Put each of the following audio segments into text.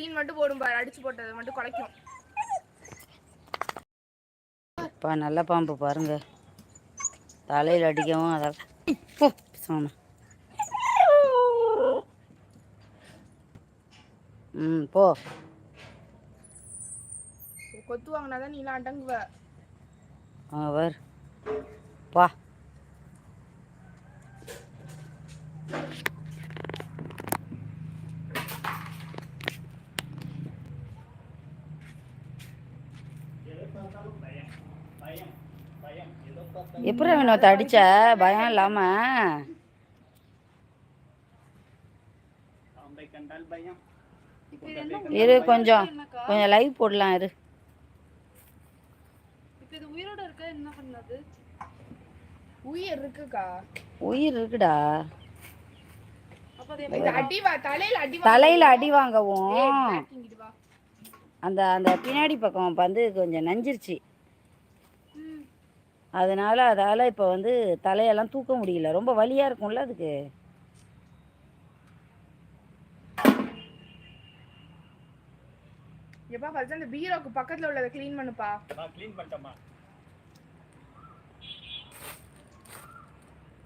Scene மட்டும் போடும் பாரு அடிச்சு போட்டது மட்டும் குலைக்கும். பா நல்ல பாம்பு பாருங்க. தலையில் அடிக்கவும் அதால் போ சோனா ம் போ. கொத்து வாங்கினாதான் நீலாம் அடங்குவ. அவர் பா. எப்படி வினோத்தை அடிச்ச? பயம் இல்லாம. இரு கொஞ்சம். கொஞ்சம் லைவ் போடலாம் இரு. உயிர் இருக்குக்கா. உயிர் இருக்குடா. தலையில அடி வாங்கவும். அந்த அந்த பின்னாடி பக்கம் வந்து கொஞ்சம் நஞ்சிருச்சு. அதனால அதால் இப்போ வந்து தலையெல்லாம் தூக்க முடியல. ரொம்ப வலியாக இருக்கும்ல அதுக்கு. எப்பா ஃபர்ஸ்ட் அந்த பீரோக்கு பக்கத்துல உள்ளதை க்ளீன் பண்ணுப்பா.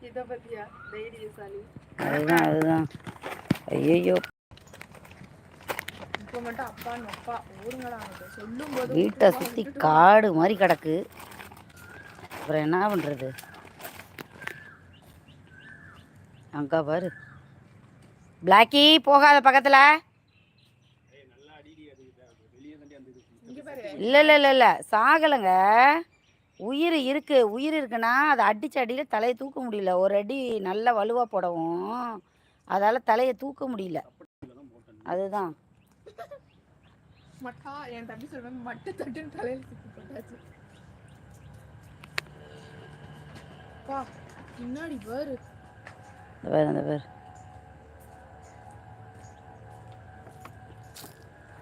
இத பத்தியா? தைரியசாலி அதுதான் அதுதான். ஐயோ இப்போ மட்டும் அப்பான்னு அப்பா ஊருங்கடா அவங்க சொல்லும் போது வீட்டை சுற்றி காடு மாதிரி கிடக்கு. அப்புறம் என்ன பண்ணுறது அக்கா பாரு. பிளாக்கி போகாத பக்கத்தில். இல்லை இல்லை இல்லை இல்லை. சாகலைங்க. உயிர் இருக்கு உயிர் இருக்குன்னா அதை அடிச்ச அடியில் தலையை தூக்க முடியல. ஒரு அடி நல்லா வலுவாக போடவும் அதால் தலையை தூக்க முடியல. அதுதான். மட்டா என் தம்பி சொல்லுவேன் மட்டு தட்டுன்னு தலையில சுத்தி போட்டாச்சு. பா பின்னாடி பாரு. இந்த பேர் அந்த பேர்.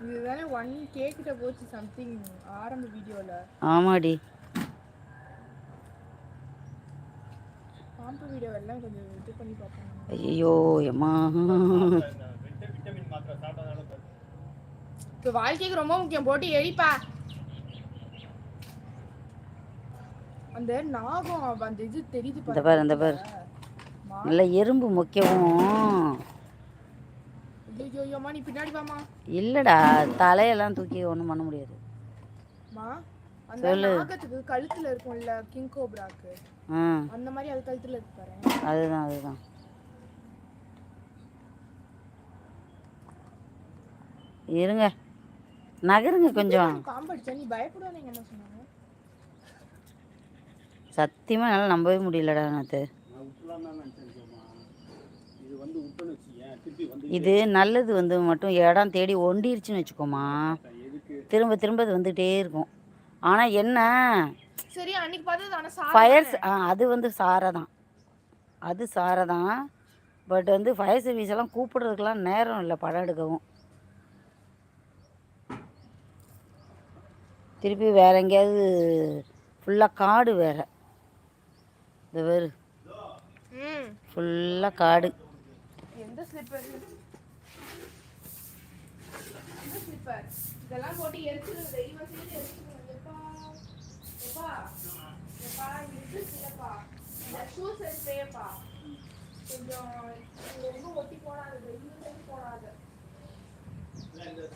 இதுதானே ஒன் கே கிட்ட போச்சு சம்திங் ஆரம்ப வீடியோல ஆமாடி. பாம்பு வீடியோ எல்லாம் கொஞ்சம் இது பண்ணி பார்ப்போம். ஐயோ எம்மா இப்போ வாழ்க்கைக்கு ரொம்ப முக்கியம் போட்டு எரிப்பா. அந்த நாகம் அந்த இது தெரியுது இந்த பாரு இந்த பாரு. மா நல்ல எறும்பு முக்கியவும். ஐயோ ஐயோம்மா நீ பின்னாடி வாமா இல்லைடா தலையெல்லாம் தூக்கி ஒன்றும் பண்ண முடியாது. மா அந்த சொல்லு. நாகத்துக்கு கழுத்துல இருக்கும்ல கிங் கோப்ராக்கு ஆ. அந்த மாதிரி அது கழுத்துல இருக்கு பாரு. அதுதான் அதுதான். இருங்க. நகருங்க கொஞ்சம். பாம்பு அடிச்சா நீ பயப்படுவானீங்க என்ன சொன்னாங்க? சத்தியமாக என்னால் நம்பவே முடியலடா நேற்று இது நல்லது வந்து மட்டும் இடம் தேடி ஒண்டிருச்சுன்னு வச்சுக்கோமா. திரும்ப திரும்ப அது வந்துகிட்டே இருக்கும். ஆனால் என்ன? சரி அன்னைக்கு பார்த்தது ஆனா சார் ஃபயர்ஸ் ஆ அது வந்து சாரை தான். அது சாரை தான். பட் வந்து ஃபயர் சர்வீஸ் எல்லாம் கூப்பிடுறதுக்கெல்லாம் நேரம் இல்லை படம் எடுக்கவும். திருப்பி வேற எங்கேயாவது ஃபுல்லாக காடு வேற. இந்த வேறு ம். ஃபுல்லாக காடு. எந்த ஸ்லிப்பர்? இதெல்லாம் போட்டு எரிச்சிருங்க தைரியமா சேர்த்து எரிச்சிருங்க எப்பா எப்பா எப்பா இது இல்லப்பா இந்த ஷூஸ் எடுத்தேப்பா. கொஞ்சம் இது ரொம்ப ஒட்டி போடாது வெயில் சேர்த்து போடாது. எது-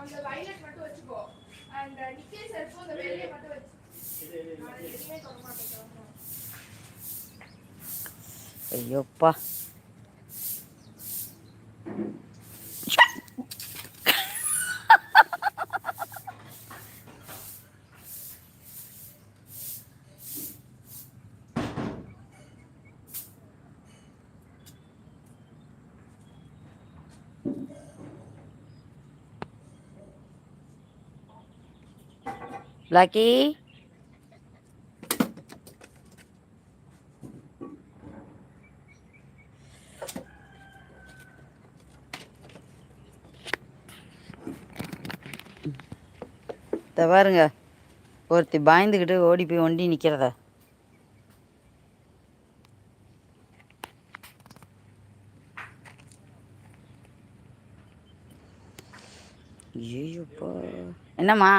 அந்த வயலட் மட்டும் வச்சுக்கோ. Uh, அந்த அந்த மட்டும் வச்சு. எதுவுமே ஐயோப்பா. பிளாக்கி பாருங்க. ஒருத்தி பாய்ந்துக்கிட்டு ஓடி போய் ஒண்டி நிற்கிறதா ஐயோப்பா என்னம்மா?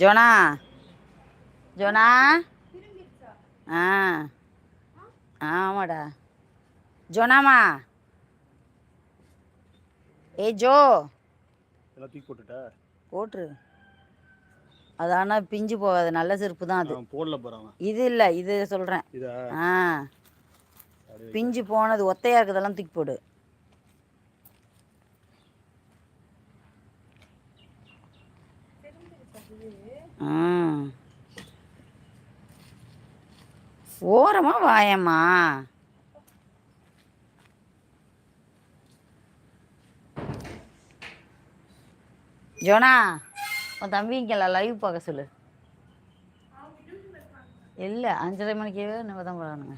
ஜோனா. ஜோனா. ஆ. ஆமாடா. ஜோனாமா. ஏய் ஜோ. எல்லாம் தூக்கி போட்டுட்டா. போட்டுரு. அது ஆனால் பிஞ்சு போகாது. நல்ல செருப்பு தான் அது. போடல போறான் இது இல்லை இது சொல்கிறேன் ஆ. பிஞ்சு போனது ஒத்தையாக இருக்கிறதெல்லாம் தூக்கி போடு. ஆ. ஓரமா வாயம்மா. ஜோனா உன் தம்பிங்கல லைவ் பார்க்க சொல்லு. இல்லை அஞ்சரை மணிக்கே நம்ம தான் போகிறானுங்க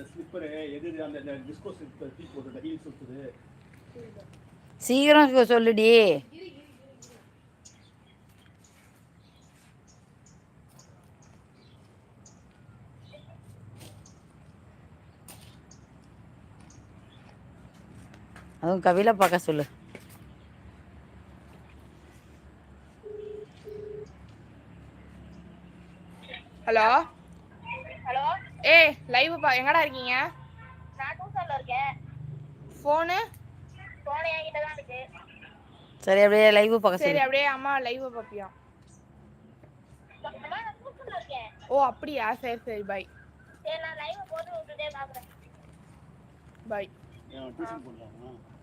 அந்த ஸ்லிப்பரு எது எது அந்த டிஸ்கோ ஸ்லிப்பர் தூக்கி போட்டுட்டா ஹீல் சுத்துது. சீக்கிரம் சொல்லுடி. அதுவும் கவில பார்க்க சொல்லு. ஹலோ ஹலோ ஏ லைவ் பா எங்கடா இருக்கீங்க? நான் டூசன்ல இருக்கேன். ஃபோனு போன என்கிட்ட தான் இருக்கு. சரி அப்படியே லைவ் பார்க்க சரி அப்படியே அம்மா லைவ் பாப்பியா ஓ அப்படியா? சரி சரி பை சரி நான் லைவ் போட்டு விட்டுட்டே பாக்குறேன் பை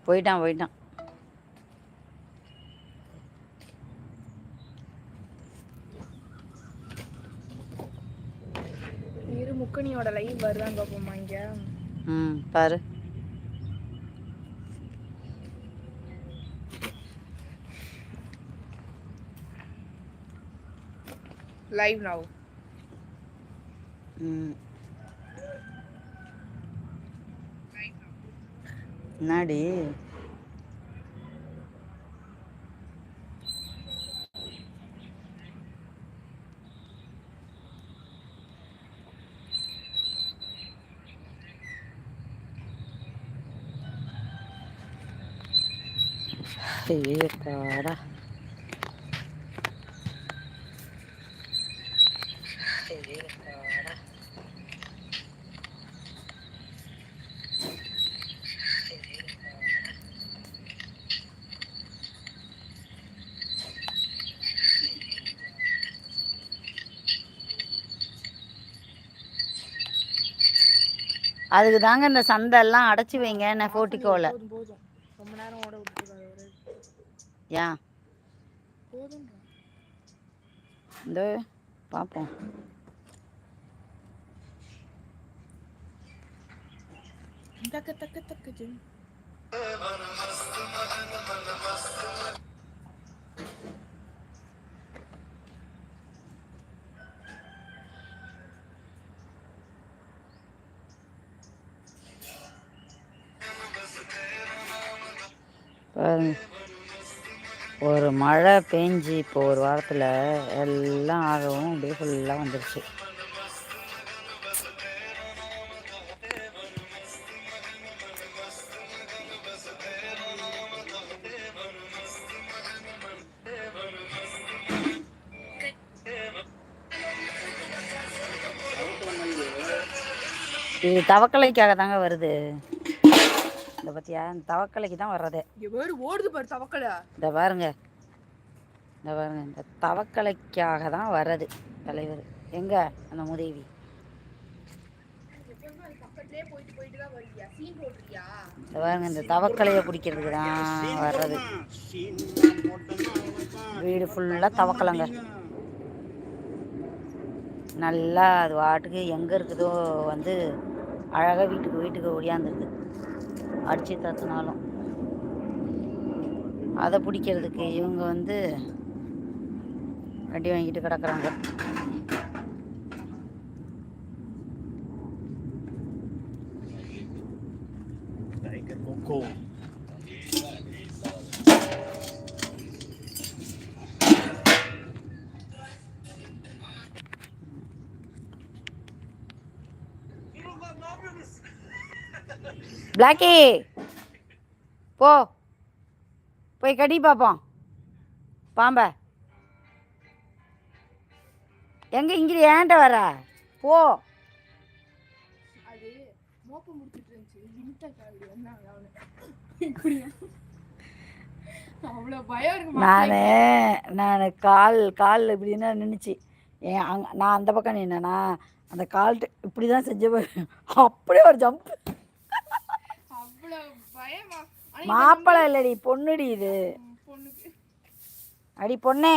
போயிட்டான் போயிட்டான். இரு முக்கனியோட லைவ் வருதான்னு பார்ப்போமா இங்க? ம் பாரு. லைவ் நவ் ம். ஐயோப்பாடா அதுக்கு தாங்க இந்த சந்தெல்லாம் அடைச்சி வைங்க நான் போட்டிக்கோல போதும் போதும் ரொம்ப நேரம் ஓட விட்டுருக்காரு ஒரு ஏன் போதும் இந்த பார்ப்போம் தக்க தக்க தக்க ஜிம் பாருங்க ஒரு மழை பெஞ்சி இப்போ ஒரு வாரத்தில் எல்லாம் ஆகவும் அப்படியே ஃபுல்லாக வந்துருச்சு. இது தவக்கலைக்காக தாங்க வருது. இந்த பத்தியா இந்த தவக்கலைக்கு தான் வர்றதே. வேறு ஓடுது பாரு தவக்கல. இந்த பாருங்க. இந்த பாருங்க இந்த தவக்கலைக்காக தான் வர்றது தலைவர். எங்க அந்த போட்டுறியா இந்த பாருங்க இந்த தவக்கலையை பிடிக்கிறதுக்கு தான் வர்றது. வீடு ஃபுல்லாக தவக்கலைங்க. நல்லா அது வாட்டுக்கு எங்கே இருக்குதோ வந்து அழகாக வீட்டுக்கு வீட்டுக்கு ஒடியாந்துருது அடித்து தத்துனாலும் அதை பிடிக்கிறதுக்கு இவங்க வந்து கட்டி வாங்கிட்டு கிடக்குறாங்க Cool. பிளாக்கி போ. போய் கடி பார்ப்போம் பாம்ப. எங்க இங்கே ஏன்ட்ட வர? போ. நான் நான் கால் கால் இப்படின்னா நின்றுச்சு ஏன் அங் நான் அந்த பக்கம் நின்னேனா அந்த கால் இப்படி தான் செஞ்ச. அப்படியே ஒரு ஜம்ப் மாப்பிள்ளை இல்லடி பொண்ணுடி இது. அடி பொண்ணே.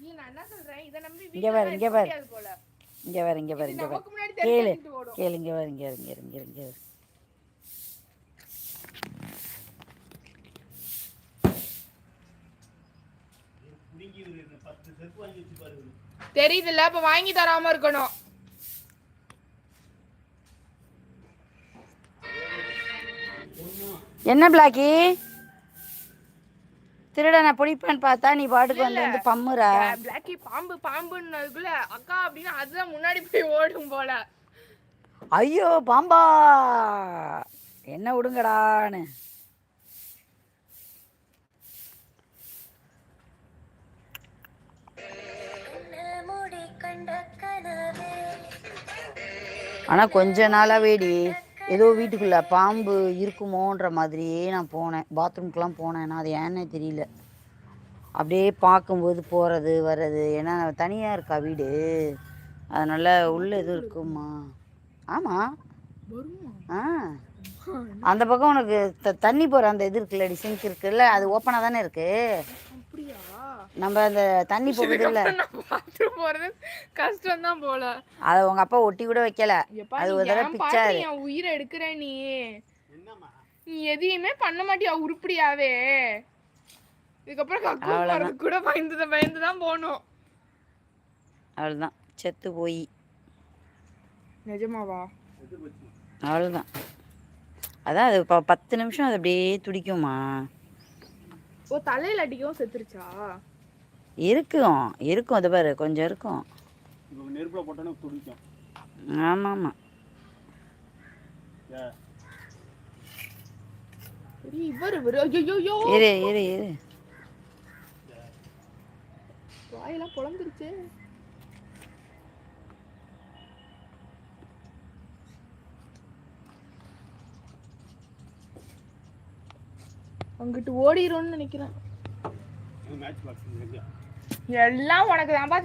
இல்ல நான் என்ன சொல்றேன்? இத நம்பி இங்க பாரு, இங்க பாரு. இங்கே வேறு இங்கே இது இங்கே முன்னாடி கேளு. கேளு இங்கே வேறு இங்கே இங்கே இங்கே இங்கே பாரு. தெரியுதுல்ல அப்ப வாங்கி தராம இருக்கணும். என்ன பிளாக்கி திருடனை பிடிப்பேன்னு பார்த்தா நீ பாட்டுக்கு வந்து வந்து பம்முற? பிளாக்கி பாம்பு பாம்புன்னதுக்குள்ள அக்கா அப்படின்னா அதுதான் முன்னாடி போய் ஓடும் போல. ஐயோ பாம்பா! என்ன விடுங்கடான்னு ஆனால் கொஞ்ச நாளாவேடி. ஏதோ வீட்டுக்குள்ளே பாம்பு இருக்குமோன்ற மாதிரியே நான் போனேன். பாத்ரூம்க்குலாம் போனேன். நான் அது ஏன்னே தெரியல. அப்படியே பார்க்கும்போது போகிறது வர்றது. ஏன்னா தனியாக இருக்கா வீடு? அதனால் உள்ளே எதுவும் இருக்குமா? ஆமாம் ஆ. அந்த பக்கம் உனக்கு த தண்ணி போகிற அந்த இது இருக்குல்ல சிங்க் இருக்குல்ல? அது ஓப்பனாக தானே இருக்குது நம்ம அந்த தண்ணி போகுது இல்லை பாத்ரூம் போறது? கஷ்டம் தான் போல. அதை உங்கள் அப்பா ஒட்டி கூட வைக்கல. அது நீ ஒரு தடவை பிச்சாரு. பாத்து என் உயிரை எடுக்கிற நீ? என்னம்மா? நீ எதையுமே பண்ண மாட்டியா உருப்படியாவே? இதுக்கப்புறம். போறது கூட பயந்து பயந்து தான் போகணும் அவ்வளோதான் செத்து போய். நிஜமாவா? அவ்வளோதான் அதான் அது இப்போ பத்து நிமிஷம் அது அப்படியே துடிக்குமா ஓ தலையில அடிக்கவும் செத்துருச்சா? இருக்கும் இருக்கும் அது பாரு கொஞ்சம் இருக்கும். ஆமாம் ஆமாம். ஏ. சரி இவர் இவர் ஐயோ இரு இரு இரு. வாயெல்லாம் பொழந்துருச்சு. அங்கிட்டு ஓடிரும்னு நினைக்கிறேன். எல்லாம் உனக்கு தான்ப்பா